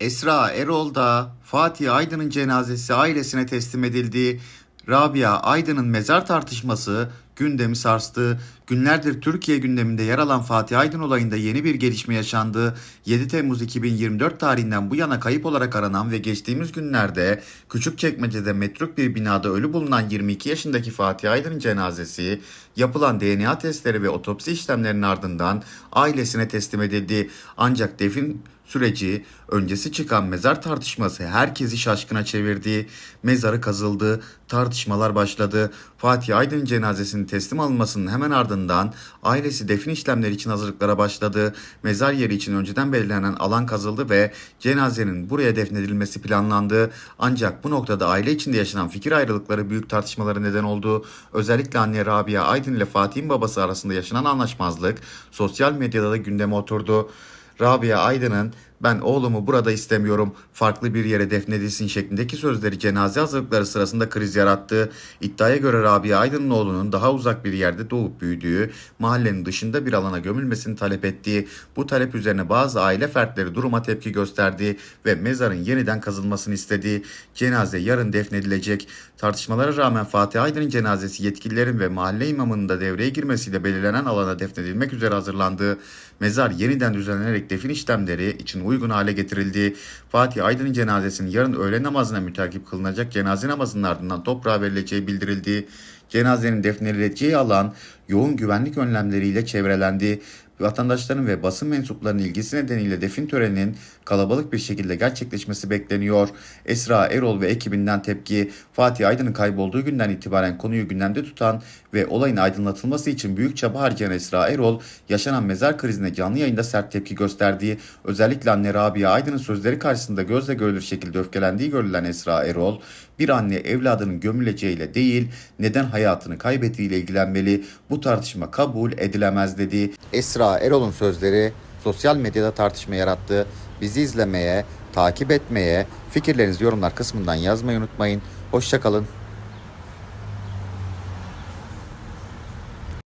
Esra Erol da Fatih Aydın'ın cenazesi ailesine teslim edildi. Rabia Aydın'ın mezar tartışması gündemi sarstı. Günlerdir Türkiye gündeminde yer alan Fatih Aydın olayında yeni bir gelişme yaşandı. 7 Temmuz 2024 tarihinden bu yana kayıp olarak aranan ve geçtiğimiz günlerde Küçükçekmece'de metruk bir binada ölü bulunan 22 yaşındaki Fatih Aydın'ın cenazesi yapılan DNA testleri ve otopsi işlemlerinin ardından ailesine teslim edildi. Ancak defin süreci öncesi çıkan mezar tartışması herkesi şaşkına çevirdi. Mezarı kazıldı, tartışmalar başladı. Fatih Aydın cenazesinin teslim alınmasının hemen ardından ailesi defin işlemleri için hazırlıklara başladı. Mezar yeri için önceden belirlenen alan kazıldı ve cenazenin buraya defnedilmesi planlandı. Ancak bu noktada aile içinde yaşanan fikir ayrılıkları büyük tartışmalara neden oldu. Özellikle anne Rabia Aydın ile Fatih'in babası arasında yaşanan anlaşmazlık sosyal medyada da gündeme oturdu. Rabia Aydın'ın ben oğlumu burada istemiyorum, farklı bir yere defnedilsin şeklindeki sözleri cenaze hazırlıkları sırasında kriz yarattı. İddiaya göre Rabia Aydın'ın oğlunun daha uzak bir yerde doğup büyüdüğü, mahallenin dışında bir alana gömülmesini talep ettiği, bu talep üzerine bazı aile fertleri duruma tepki gösterdi ve mezarın yeniden kazılmasını istedi. Cenaze yarın defnedilecek. Tartışmalara rağmen Fatih Aydın'ın cenazesi yetkililerin ve mahalle imamının da devreye girmesiyle belirlenen alana defnedilmek üzere hazırlandı. Mezar yeniden düzenlenerek defin işlemleri için uygun hale getirildi. Fatih Aydın'ın cenazesinin yarın öğle namazına mütakip kılınacak cenaze namazının ardından toprağa verileceği bildirildi. Cenazenin defnedileceği alan yoğun güvenlik önlemleriyle çevrelendi. Vatandaşların ve basın mensuplarının ilgisi nedeniyle defin töreninin kalabalık bir şekilde gerçekleşmesi bekleniyor. Esra Erol ve ekibinden tepki, Fatih Aydın'ın kaybolduğu günden itibaren konuyu gündemde tutan ve olayın aydınlatılması için büyük çaba harcayan Esra Erol, yaşanan mezar krizine canlı yayında sert tepki gösterdiği, özellikle anne Rabia Aydın'ın sözleri karşısında gözle görülür şekilde öfkelendiği görülen Esra Erol, bir anne evladının gömüleceğiyle değil, neden hayatını kaybettiğiyle ilgilenmeli, bu tartışma kabul edilemez dedi. Esra Erol'un sözleri sosyal medyada tartışma yarattı. Bizi izlemeye, takip etmeye, fikirlerinizi yorumlar kısmından yazmayı unutmayın. Hoşçakalın.